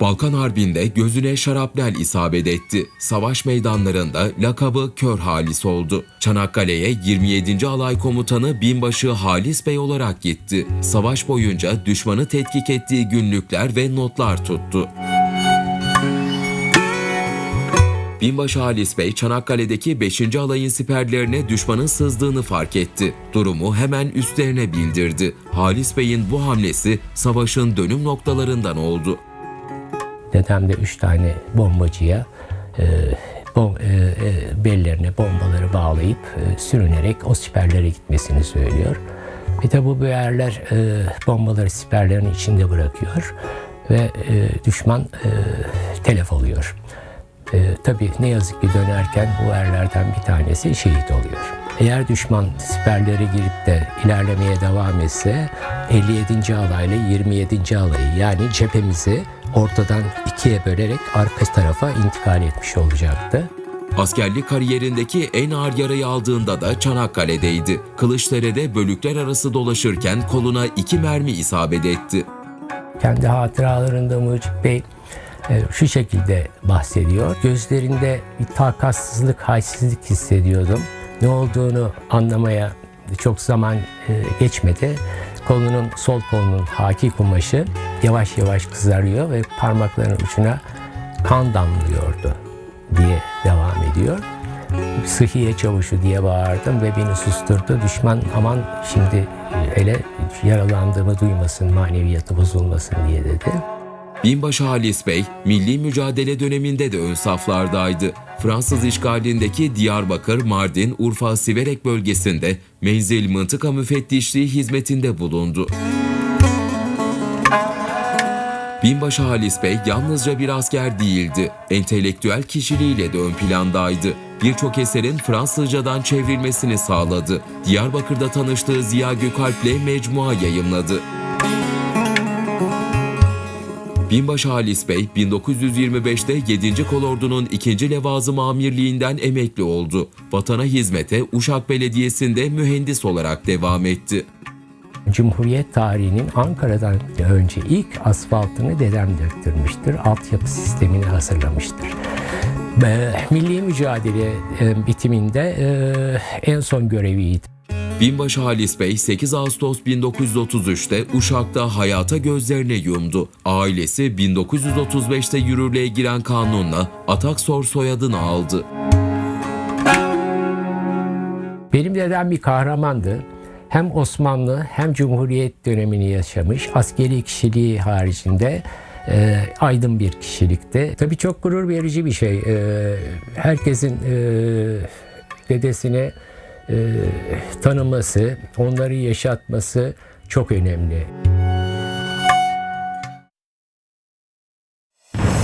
Balkan Harbi'nde gözüne şarapnel isabet etti. Savaş meydanlarında lakabı Kör Halis oldu. Çanakkale'ye 27. Alay Komutanı Binbaşı Halis Bey olarak gitti. Savaş boyunca düşmanı tetkik ettiği günlükler ve notlar tuttu. Binbaşı Halis Bey Çanakkale'deki 5. alayın siperlerine düşmanın sızdığını fark etti. Durumu hemen üstlerine bildirdi. Halis Bey'in bu hamlesi savaşın dönüm noktalarından oldu. Dedem de üç tane bombacıya e, bom, e, e, bellerine bombaları bağlayıp e, sürünerek o siperlere gitmesini söylüyor. Bir de bu yerler e, bombaları siperlerin içinde bırakıyor ve e, düşman e, telef oluyor. E, tabii ne yazık ki dönerken bu erlerden bir tanesi şehit oluyor. Eğer düşman siperlere girip de ilerlemeye devam etse 57. alayla 27. alayı yani cephemizi ortadan ikiye bölerek arka tarafa intikal etmiş olacaktı. Askerlik kariyerindeki en ağır yarayı aldığında da Çanakkale'deydi. Kılıçdere'de bölükler arası dolaşırken koluna iki mermi isabet etti. Kendi hatıralarında Mucit Bey e, şu şekilde bahsediyor. Gözlerinde bir takatsızlık, halsizlik hissediyordum. Ne olduğunu anlamaya çok zaman e, geçmedi. Kolunun, sol kolunun haki kumaşı yavaş yavaş kızarıyor ve parmaklarının ucuna kan damlıyordu diye devam ediyor. Sıhhiye çavuşu diye bağırdım ve beni susturdu. Düşman aman şimdi hele yaralandığımı duymasın, maneviyatı bozulmasın diye dedi. Binbaşı Halis Bey, milli mücadele döneminde de ön saflardaydı. Fransız işgalindeki Diyarbakır, Mardin, Urfa, Siverek bölgesinde menzil mıntıka müfettişliği hizmetinde bulundu. Binbaşı Halis Bey yalnızca bir asker değildi, entelektüel kişiliğiyle de ön plandaydı. Birçok eserin Fransızcadan çevrilmesini sağladı. Diyarbakır'da tanıştığı Ziya Gökalp'le mecmua yayımladı. Binbaşı Halis Bey 1925'te 7. Kolordu'nun 2. Levazım Amirliğinden emekli oldu. Vatana hizmete Uşak Belediyesi'nde mühendis olarak devam etti. Cumhuriyet tarihinin Ankara'dan önce ilk asfaltını dedem döktürmüştür. Altyapı sistemini hazırlamıştır. Milli mücadele e, bitiminde e, en son göreviydi. Binbaşı Halis Bey 8 Ağustos 1933'te Uşak'ta hayata gözlerini yumdu. Ailesi 1935'te yürürlüğe giren kanunla Ataksor soyadını aldı. Benim dedem bir kahramandı. Hem Osmanlı hem Cumhuriyet dönemini yaşamış. Askeri kişiliği haricinde e, aydın bir kişilikte. Tabii çok gurur verici bir şey. E, herkesin e, dedesine e, tanıması, onları yaşatması çok önemli.